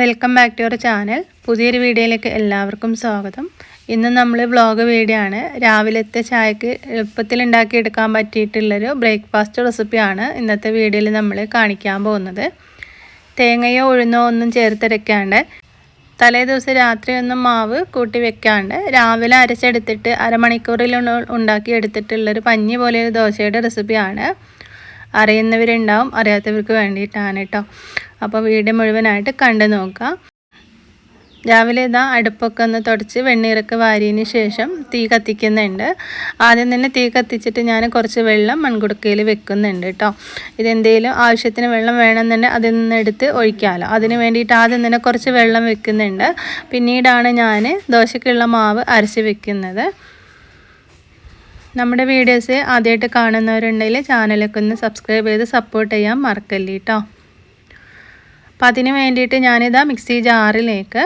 Welcome back to our channel പുതിയൊരു വീഡിയോയിലേക്ക് എല്ലാവർക്കും സ്വാഗതം. ഇന്ന് നമ്മൾ വ്ളോഗ് വീഡിയോ ആണ് രാവിലത്തെ ചായക്ക് എളുപ്പത്തിൽ ഉണ്ടാക്കിയെടുക്കാൻ പറ്റിയിട്ടുള്ളൊരു ബ്രേക്ക്ഫാസ്റ്റ് റെസിപ്പിയാണ് ഇന്നത്തെ വീഡിയോയിൽ നമ്മൾ കാണിക്കാൻ പോകുന്നത്. തേങ്ങയോ ഉഴുന്നോ ഒന്നും ചേർത്തിരക്കാണ്ട് തലേ ദിവസം രാത്രി ഒന്നും മാവ് കൂട്ടി വെക്കാണ്ട് രാവിലെ അരച്ചെടുത്തിട്ട് അരമണിക്കൂറിൽ ഉണ്ടാക്കി എടുത്തിട്ടുള്ളൊരു പഞ്ഞി പോലെ ഒരു ദോശയുടെ റെസിപ്പിയാണ് അറിയുന്നവരുണ്ടാവും അറിയാത്തവർക്ക് വേണ്ടിയിട്ടാണ് കേട്ടോ. അപ്പോൾ വീഡിയോ മുഴുവനായിട്ട് കണ്ടു നോക്കാം. രാവിലെ ഇതാ അടുപ്പൊക്കെ ഒന്ന് തുടച്ച് വെണ്ണീറൊക്കെ വാരിയതിന് ശേഷം തീ കത്തിക്കുന്നുണ്ട്. ആദ്യം തന്നെ തീ കത്തിച്ചിട്ട് ഞാൻ കുറച്ച് വെള്ളം മൺകുടുക്കയിൽ വെക്കുന്നുണ്ട് കേട്ടോ. ഇതെന്തെങ്കിലും ആവശ്യത്തിന് വെള്ളം വേണമെന്നുണ്ടെങ്കിൽ അതിൽ നിന്ന് എടുത്ത് ഒഴിക്കാമല്ലോ അതിന് വേണ്ടിയിട്ട് ആദ്യം തന്നെ കുറച്ച് വെള്ളം വെക്കുന്നുണ്ട്. പിന്നീടാണ് ഞാൻ ദോശക്കുള്ള മാവ് അരച്ച് വെക്കുന്നത്. നമ്മുടെ വീഡിയോസ് ആദ്യമായിട്ട് കാണുന്നവരുണ്ടെങ്കിൽ ചാനലൊക്കെ ഒന്ന് സബ്സ്ക്രൈബ് ചെയ്ത് സപ്പോർട്ട് ചെയ്യാൻ മറക്കല്ലേ കേട്ടോ. അപ്പം അതിന് വേണ്ടിയിട്ട് ഞാനിതാ മിക്സി ജാറിലേക്ക്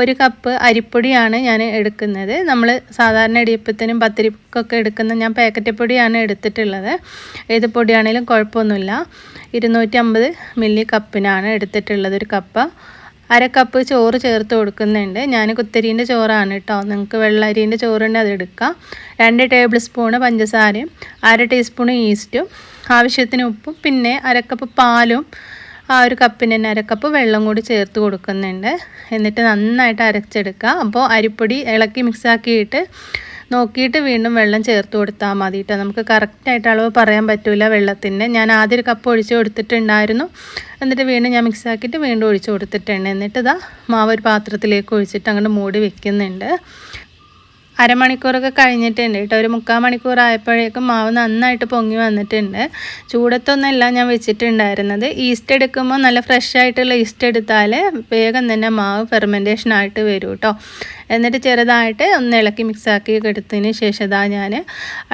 ഒരു കപ്പ് അരിപ്പൊടിയാണ് ഞാൻ എടുക്കുന്നത്. നമ്മൾ സാധാരണ ഇടിയപ്പത്തിനും പത്തിരിക്കൊക്കെ എടുക്കുന്ന ഞാൻ പാക്കറ്റ് പൊടിയാണ് എടുത്തിട്ടുള്ളത്. ഏത് പൊടിയാണെങ്കിലും കുഴപ്പമൊന്നുമില്ല. ഇരുന്നൂറ്റി അമ്പത് മില്ലി കപ്പിനാണ് എടുത്തിട്ടുള്ളത് ഒരു കപ്പ്. അര കപ്പ് ചോറ് ചേർത്ത് കൊടുക്കുന്നുണ്ട്. ഞാൻ കുത്തരീന്റെ ചോറാണ് കേട്ടോ. നിങ്ങൾക്ക് വെള്ളരീന്റെ ചോറുണ്ട് അത് എടുക്കാം. രണ്ട് ടേബിൾ സ്പൂണ് പഞ്ചസാരയും അര ടീസ്പൂൺ ഈസ്റ്റും ആവശ്യത്തിന് ഉപ്പും പിന്നെ അരക്കപ്പ് പാലും ആ ഒരു കപ്പിന് തന്നെ അരക്കപ്പ് വെള്ളം കൂടി ചേർത്ത് കൊടുക്കുന്നുണ്ട്. എന്നിട്ട് നന്നായിട്ട് അരച്ചെടുക്കുക. അപ്പോൾ അരിപ്പൊടി ഇളക്കി മിക്സാക്കിയിട്ട് നോക്കിയിട്ട് വീണ്ടും വെള്ളം ചേർത്ത് കൊടുത്താൽ മതി കേട്ടോ നമുക്ക് കറക്റ്റായിട്ട് അളവ് പറയാൻ പറ്റില്ല വെള്ളത്തിന്റെ ഞാൻ ആദ്യം ഒരു കപ്പ് ഒഴിച്ച് കൊടുത്തിട്ടുണ്ടായിരുന്നു. എന്നിട്ട് വീണ്ടും ഞാൻ മിക്സാക്കിയിട്ട് വീണ്ടും ഒഴിച്ച് കൊടുത്തിട്ടുണ്ട്. എന്നിട്ട് ഇതാ മാവ് ഒരു പാത്രത്തിലേക്ക് ഒഴിച്ചിട്ട് അങ്ങോട്ട് മൂടി വെക്കുന്നുണ്ട്. അരമണിക്കൂറൊക്കെ കഴിഞ്ഞിട്ടുണ്ട് കേട്ടോ. ഒരു മുക്കാൽ മണിക്കൂർ ആയപ്പോഴേക്കും മാവ് നന്നായിട്ട് പൊങ്ങി വന്നിട്ടുണ്ട്. ചൂടത്തൊന്നല്ല ഞാൻ വെച്ചിട്ടുണ്ടായിരുന്നത്. ഈസ്റ്റ് എടുക്കുമ്പോൾ നല്ല ഫ്രഷ് ആയിട്ടുള്ള ഈസ്റ്റ് എടുത്താൽ വേഗം തന്നെ മാവ് ഫെർമെന്റേഷൻ ആയിട്ട് വരും കേട്ടോ. എന്നിട്ട് ചെറുതായിട്ട് ഒന്ന് ഇളക്കി മിക്സാക്കി എടുത്തതിന് ശേഷം ഇതാ ഞാൻ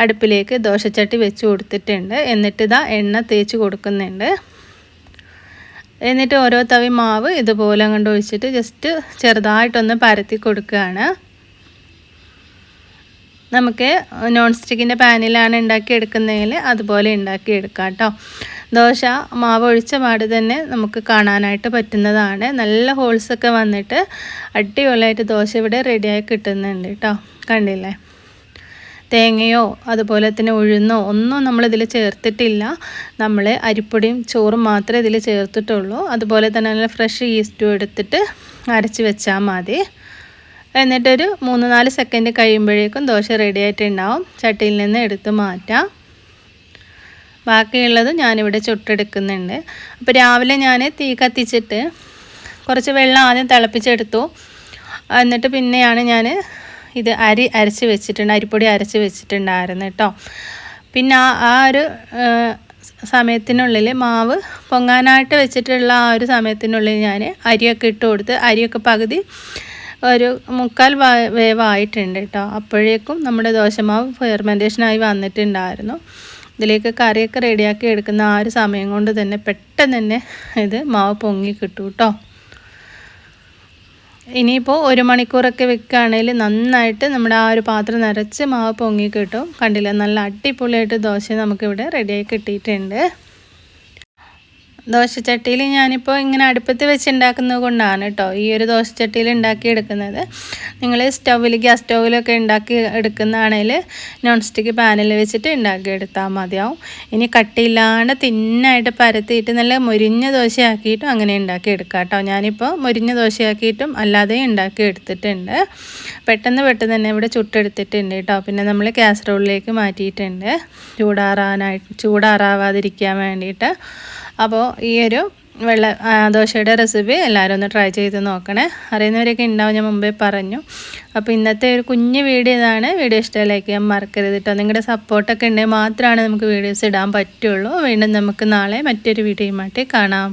അടുപ്പിലേക്ക് ദോശച്ചട്ടി വെച്ച് കൊടുത്തിട്ടുണ്ട്. എന്നിട്ട് ഇതാ എണ്ണ തേച്ച് കൊടുക്കുന്നുണ്ട്. എന്നിട്ട് ഓരോ തവി മാവ് ഇതുപോലെ അങ്ങോട്ട് ഒഴിച്ചിട്ട് ജസ്റ്റ് ചെറുതായിട്ടൊന്ന് പരത്തി കൊടുക്കുകയാണ്. നമുക്ക് നോൺ സ്റ്റിക്കിന്റെ പാനിലാണ് ഉണ്ടാക്കി എടുക്കുന്നതിൽ അതുപോലെ ഉണ്ടാക്കി എടുക്കാം കേട്ടോ ദോശ മാവ് ഒഴിച്ച പാട് തന്നെ നമുക്ക് കാണാനായിട്ട് പറ്റുന്നതാണ്. നല്ല ഹോൾസൊക്കെ വന്നിട്ട് അടിപൊളിയായിട്ട് ദോശ ഇവിടെ റെഡിയായി കിട്ടുന്നുണ്ട് കേട്ടോ കണ്ടില്ലേ? തേങ്ങയോ അതുപോലെ തന്നെ ഉഴുന്നോ ഒന്നും നമ്മളിതിൽ ചേർത്തിട്ടില്ല. നമ്മൾ അരിപ്പൊടിയും ചോറും മാത്രമേ ഇതിൽ ചേർത്തിട്ടുള്ളൂ. അതുപോലെ തന്നെ നല്ല ഫ്രഷ് ഈസ്റ്റും എടുത്തിട്ട് അരച്ച് വെച്ചാൽ മതി. എന്നിട്ടൊരു മൂന്ന് നാല് സെക്കൻഡ് കഴിയുമ്പോഴേക്കും ദോശ റെഡി ആയിട്ടുണ്ടാവും. ചട്ടിയിൽ നിന്ന് എടുത്ത് മാറ്റാം. ബാക്കിയുള്ളത് ഞാനിവിടെ ചുട്ടെടുക്കുന്നുണ്ട്. അപ്പോൾ രാവിലെ ഞാൻ തീ കത്തിച്ചിട്ട് കുറച്ച് വെള്ളം ആദ്യം തിളപ്പിച്ചെടുത്തു. എന്നിട്ട് പിന്നെയാണ് ഞാൻ ഇത് അരി അരച്ച് വെച്ചിട്ടുണ്ട് അരിപ്പൊടി അരച്ച് വെച്ചിട്ടുണ്ടായിരുന്നു കേട്ടോ. പിന്നെ ആ ആ ഒരു സമയത്തിനുള്ളിൽ മാവ് പൊങ്ങാനായിട്ട് വെച്ചിട്ടുള്ള ആ ഒരു സമയത്തിനുള്ളിൽ ഞാൻ അരിയൊക്കെ ഇട്ട് കൊടുത്ത് അരിയൊക്കെ പകുതി ഒരു മുക്കാൽ വേവായിട്ടുണ്ട് കേട്ടോ അപ്പോഴേക്കും നമ്മുടെ ദോശമാവ് ഫെർമെന്റേഷനായി വന്നിട്ടുണ്ടായിരുന്നു. ഇതിലേക്ക് കറിയൊക്കെ റെഡിയാക്കി എടുക്കുന്ന ആ ഒരു സമയം കൊണ്ട് തന്നെ പെട്ടെന്ന് തന്നെ ഇത് മാവ് പൊങ്ങി കിട്ടും കേട്ടോ ഇനിയിപ്പോൾ ഒരു മണിക്കൂറൊക്കെ വെക്കുകയാണെങ്കിൽ നന്നായിട്ട് നമ്മുടെ ആ ഒരു പാത്രം നിറച്ച് മാവ് പൊങ്ങി കിട്ടും. കണ്ടില്ല? നല്ല അടിപൊളിയായിട്ട് ദോശ നമുക്കിവിടെ റെഡിയായി കിട്ടിയിട്ടുണ്ട്. ദോശച്ചട്ടിയിൽ ഞാനിപ്പോൾ ഇങ്ങനെ അടുപ്പത്ത് വെച്ച് ഉണ്ടാക്കുന്നത് കൊണ്ടാണ് കേട്ടോ ഈ ഒരു ദോശച്ചട്ടിയിൽ ഉണ്ടാക്കി എടുക്കുന്നത് നിങ്ങൾ സ്റ്റൗവിൽ ഗ്യാസ് സ്റ്റൗവിലൊക്കെ ഉണ്ടാക്കി എടുക്കുന്നതാണെങ്കിൽ നോൺ സ്റ്റിക്ക് പാനിൽ വെച്ചിട്ട് ഉണ്ടാക്കി എടുത്താൽ മതിയാവും. ഇനി കട്ടിയില്ലാണ്ട് തിന്നായിട്ട് പരത്തിയിട്ട് നല്ല മുരിഞ്ഞ ദോശയാക്കിയിട്ടും അങ്ങനെ ഉണ്ടാക്കി എടുക്കാം കേട്ടോ. ഞാനിപ്പോൾ മുരിഞ്ഞ ദോശയാക്കിയിട്ടും അല്ലാതെ ഉണ്ടാക്കി എടുത്തിട്ടുണ്ട് പെട്ടെന്ന് പെട്ടെന്ന് തന്നെ ഇവിടെ ചുട്ടെടുത്തിട്ടുണ്ട് കേട്ടോ. പിന്നെ നമ്മൾ കാസറോളിലേക്ക് മാറ്റിയിട്ടുണ്ട്. ചൂടാറാനായിട്ട് ചൂടാറാവാതിരിക്കാൻ വേണ്ടിയിട്ട്. അപ്പോൾ ഈ ഒരു വെള്ള ദോശയുടെ റെസിപ്പി എല്ലാവരും ഒന്ന് ട്രൈ ചെയ്ത് നോക്കണേ. അറിയുന്നവരൊക്കെ ഉണ്ടാവും ഞാൻ മുമ്പേ പറഞ്ഞു. അപ്പോൾ ഇന്നത്തെ ഒരു കുഞ്ഞ് വീഡിയോ ഇതാണ്. വീഡിയോ ഇഷ്ടമല്ലേക്ക് ലൈക്ക് ചെയ്യാൻ മറക്കരുത് കേട്ടോ നിങ്ങളുടെ സപ്പോർട്ടൊക്കെ ഉണ്ടെങ്കിൽ മാത്രമാണ് നമുക്ക് വീഡിയോസ് ഇടാൻ പറ്റുള്ളൂ. വീണ്ടും നമുക്ക് നാളെ മറ്റൊരു വീഡിയോയുമായിട്ട് കാണാം.